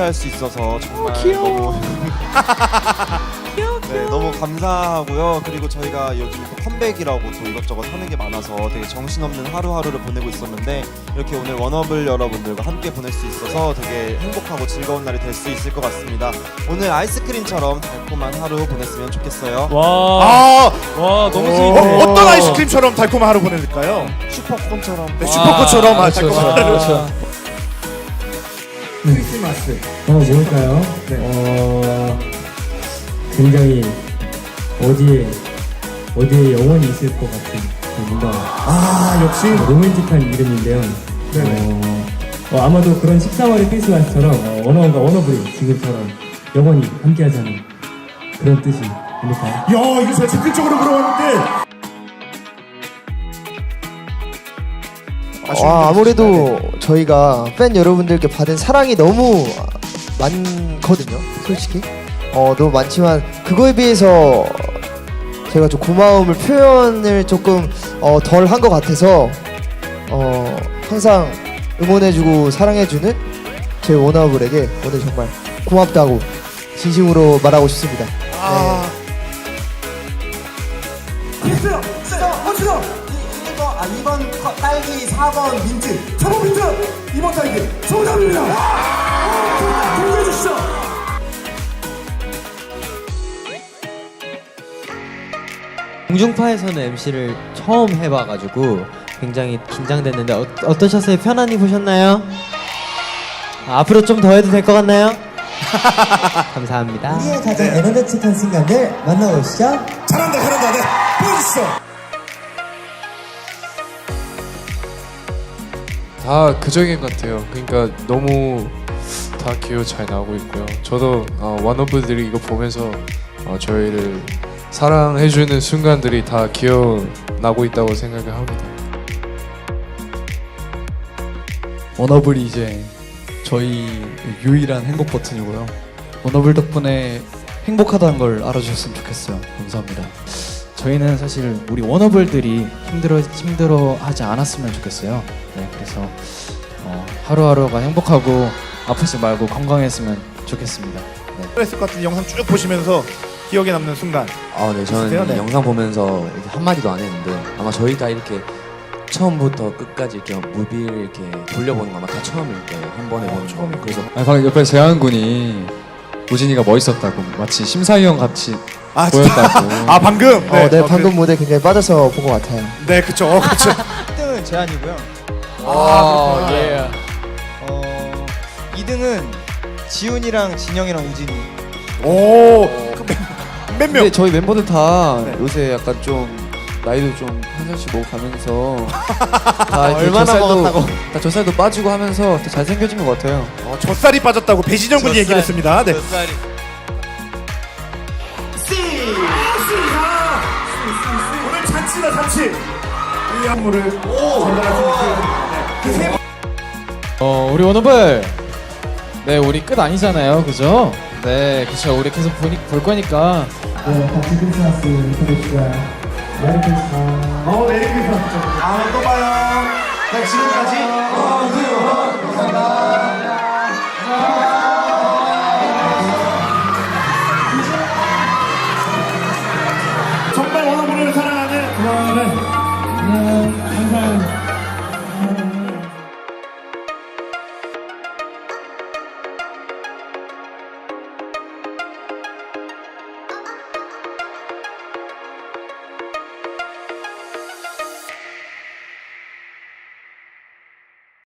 할 수 있어서 정말 너무 네, 너무 감사하고요. 그리고 저희가 요즘 또 컴백이라고 또 이것저것 하는 게 많아서 되게 정신없는 하루하루를 보내고 있었는데 이렇게 오늘 워너블 여러분들과 함께 보낼 수 있어서 되게 행복하고 즐거운 날이 될 수 있을 것 같습니다. 오늘 아이스크림처럼 달콤한 하루 보냈으면 좋겠어요. 와, 아, 와 너무 어, 스윗해. 어떤 아이스크림처럼 달콤한 하루 보낼까요? 슈퍼콘처럼 네, 슈퍼코처럼 아, 그렇죠, 달콤한 하루. 그렇죠. 크리스마스. 어, 뭘까요? 어, 굉장히 어디에, 어디에 영원히 있을 것 같은 뭔가 아, 역시. 로맨틱한 이름인데요. 어, 어, 아마도 그런 14월의 크리스마스처럼 어, 원어원과 원어블이 지금처럼 영원히 함께하자는 그런 뜻이 아닐까요? 야, 이거 제가 즉흥적으로 물어봤는데. 아, 아무래도 저희가 팬 여러분들께 받은 사랑이 너무 많거든요. 솔직히 어, 너무 많지만 그거에 비해서 제가 좀 고마움을 표현을 조금 어, 덜 한 것 같아서 어, 항상 응원해주고 사랑해주는 제 워너블에게 오늘 정말 고맙다고 진심으로 말하고 싶습니다. 아! 허치로! 1번, 아, 2번 딸기, 4번 민트. 4번 민트! 2번 딸기. 정답입니다! 공개해 주시죠! 공중파에서는 MC를 처음 해봐가지고 굉장히 긴장됐는데 어, 어떠셨어요? 편안히 보셨나요? 아, 앞으로 좀 더 해도 될 것 같나요? 감사합니다. 우리의 가장 에너제틱한 순간들 만나보시죠. 잘한다, 잘한다. 네, 보여주시죠. 다 그적인 것 같아요. 그러니까 너무 다 기호 잘 나오고 있고요. 저도 어, 워너블들이 이거 보면서 어, 저희를 사랑해주는 순간들이 다 기억나고 있다고 생각을 합니다. 워너블이 이제 저희 유일한 행복 버튼이고요. 워너블 덕분에 행복하다는 걸 알아주셨으면 좋겠어요. 감사합니다. 저희는 사실 우리 워너블들이 힘들어 힘들어하지 않았으면 좋겠어요. 네, 그래서 어, 하루하루가 행복하고 아프지 말고 건강했으면 좋겠습니다. 네. 스트레스 같은 영상 쭉 보시면서 기억에 남는 순간. 아, 네, 저는 있으세요? 네. 이 영상 보면서 이렇게 한 마디도 안 했는데 아마 저희 다 이렇게 처음부터 끝까지 이렇게 무비를 이렇게 돌려보는 거 아마 다 처음일 거예요. 한 번에 보는 거. 그래서 아니, 방금 옆에 재환 군이 우진이가 멋있었다고 마치 심사위원 같이 아, 진짜. 보였다고. 아, 방금. 어, 네, 어, 방금 무대 굉장히 빠져서 본 것 같아요. 그, 네, 그쵸. 어, 그쵸. 1등은 제한이고요. 아, 그렇구나. 예. 어, 2등은 지훈이랑 진영이랑 우진이. 오, 그 몇, 몇 명? 근데 저희 멤버들 다 네. 요새 약간 좀 나이도 좀 한 살씩 먹어가면서 다 이렇게 얼마나 젖살도- 먹었다고? 다 젖살도 빠지고 하면서 더 잘생겨진 것 같아요. 어, 젖살이 빠졌다고 배진영 군이 얘기를 했습니다. 네. 오늘 잔치다, 잔치. 이 안무를 전달할 수 있는 그세 어, 우리 워너블. 네, 우리 끝 아니잖아요, 그죠? 네, 그쵸. 우리 계속 보니, 볼 거니까 네, 같이 크리스마스 보내시죠. 메리 크리스마스. 어, 메리 크리스마스. 아, 또 봐요. 자, 지금까지